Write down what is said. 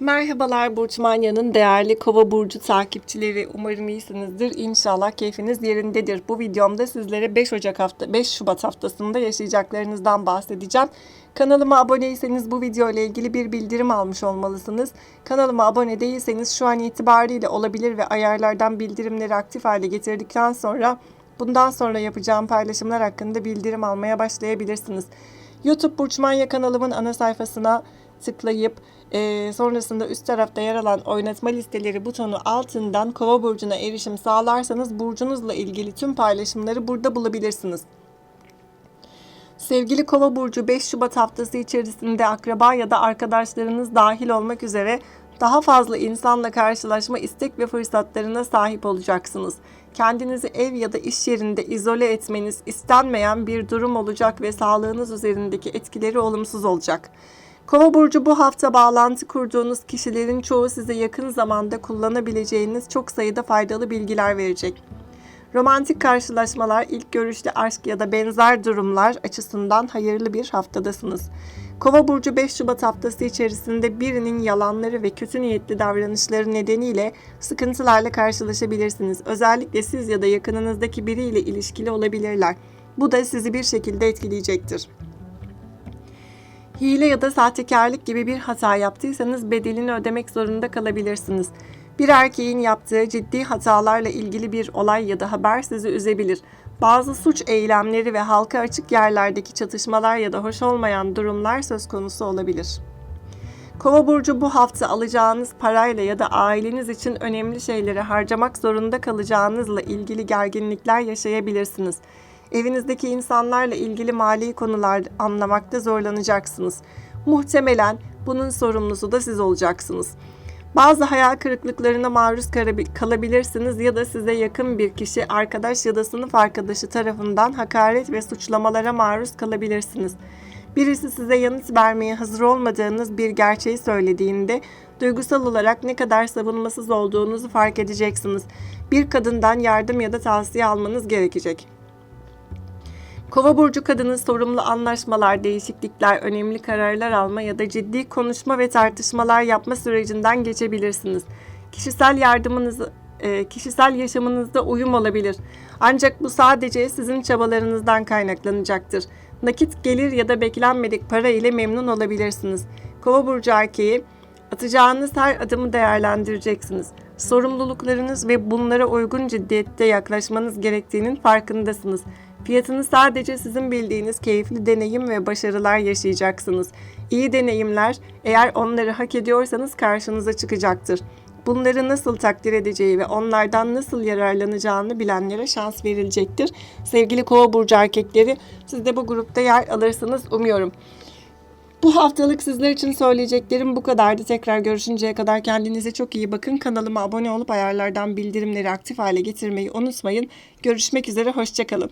Merhabalar Burç Manya'nın değerli Kova burcu takipçileri. Umarım iyisinizdir. İnşallah keyfiniz yerindedir. Bu videomda sizlere 5 Ocak hafta 5 Şubat haftasında yaşayacaklarınızdan bahsedeceğim. Kanalıma aboneyseniz bu video ile ilgili bir bildirim almış olmalısınız. Kanalıma abone değilseniz şu an itibariyle olabilir ve ayarlardan bildirimleri aktif hale getirdikten sonra bundan sonra yapacağım paylaşımlar hakkında bildirim almaya başlayabilirsiniz. YouTube Burç Manya kanalımın ana sayfasına tıklayıp e, sonrasında üst tarafta yer alan oynatma listeleri butonu altından kova burcuna erişim sağlarsanız burcunuzla ilgili tüm paylaşımları burada bulabilirsiniz. Sevgili Kova burcu 5 Şubat haftası içerisinde akraba ya da arkadaşlarınız dahil olmak üzere daha fazla insanla karşılaşma istek ve fırsatlarına sahip olacaksınız. Kendinizi ev ya da iş yerinde izole etmeniz istenmeyen bir durum olacak ve sağlığınız üzerindeki etkileri olumsuz olacak. Kova burcu bu hafta bağlantı kurduğunuz kişilerin çoğu size yakın zamanda kullanabileceğiniz çok sayıda faydalı bilgiler verecek. Romantik karşılaşmalar, ilk görüşte aşk ya da benzer durumlar açısından hayırlı bir haftadasınız. Kova burcu 5 Şubat haftası içerisinde birinin yalanları ve kötü niyetli davranışları nedeniyle sıkıntılarla karşılaşabilirsiniz. Özellikle siz ya da yakınınızdaki biriyle ilişkili olabilirler. Bu da sizi bir şekilde etkileyecektir. Hile ya da sahtekarlık gibi bir hata yaptıysanız bedelini ödemek zorunda kalabilirsiniz. Bir erkeğin yaptığı ciddi hatalarla ilgili bir olay ya da haber sizi üzebilir. Bazı suç eylemleri ve halka açık yerlerdeki çatışmalar ya da hoş olmayan durumlar söz konusu olabilir. Kova burcu bu hafta alacağınız parayla ya da aileniz için önemli şeyleri harcamak zorunda kalacağınızla ilgili gerginlikler yaşayabilirsiniz. Evinizdeki insanlarla ilgili mali konular anlamakta zorlanacaksınız. Muhtemelen bunun sorumlusu da siz olacaksınız. Bazı hayal kırıklıklarına maruz kalabilirsiniz ya da size yakın bir kişi, arkadaş ya da sınıf arkadaşı tarafından hakaret ve suçlamalara maruz kalabilirsiniz. Birisi size yanıt vermeye hazır olmadığınız bir gerçeği söylediğinde duygusal olarak ne kadar savunmasız olduğunuzu fark edeceksiniz. Bir kadından yardım ya da tavsiye almanız gerekecek. Kova burcu kadının sorumlu anlaşmalar, değişiklikler, önemli kararlar alma ya da ciddi konuşma ve tartışmalar yapma sürecinden geçebilirsiniz. Kişisel yardımınızı e, kişisel yaşamınızda uyum olabilir. Ancak bu sadece sizin çabalarınızdan kaynaklanacaktır. Nakit gelir ya da beklenmedik para ile memnun olabilirsiniz. Kova burcu erkeği atacağınız her adımı değerlendireceksiniz. Sorumluluklarınız ve bunlara uygun ciddiyette yaklaşmanız gerektiğinin farkındasınız. Fiyatını sadece sizin bildiğiniz keyifli deneyim ve başarılar yaşayacaksınız. İyi deneyimler eğer onları hak ediyorsanız karşınıza çıkacaktır. Bunları nasıl takdir edeceği ve onlardan nasıl yararlanacağını bilenlere şans verilecektir. Sevgili Kova burcu erkekleri, siz de bu grupta yer alırsınız umuyorum. Bu haftalık sizler için söyleyeceklerim bu kadardı. Tekrar görüşünceye kadar kendinize çok iyi bakın. Kanalıma abone olup ayarlardan bildirimleri aktif hale getirmeyi unutmayın. Görüşmek üzere, hoşçakalın.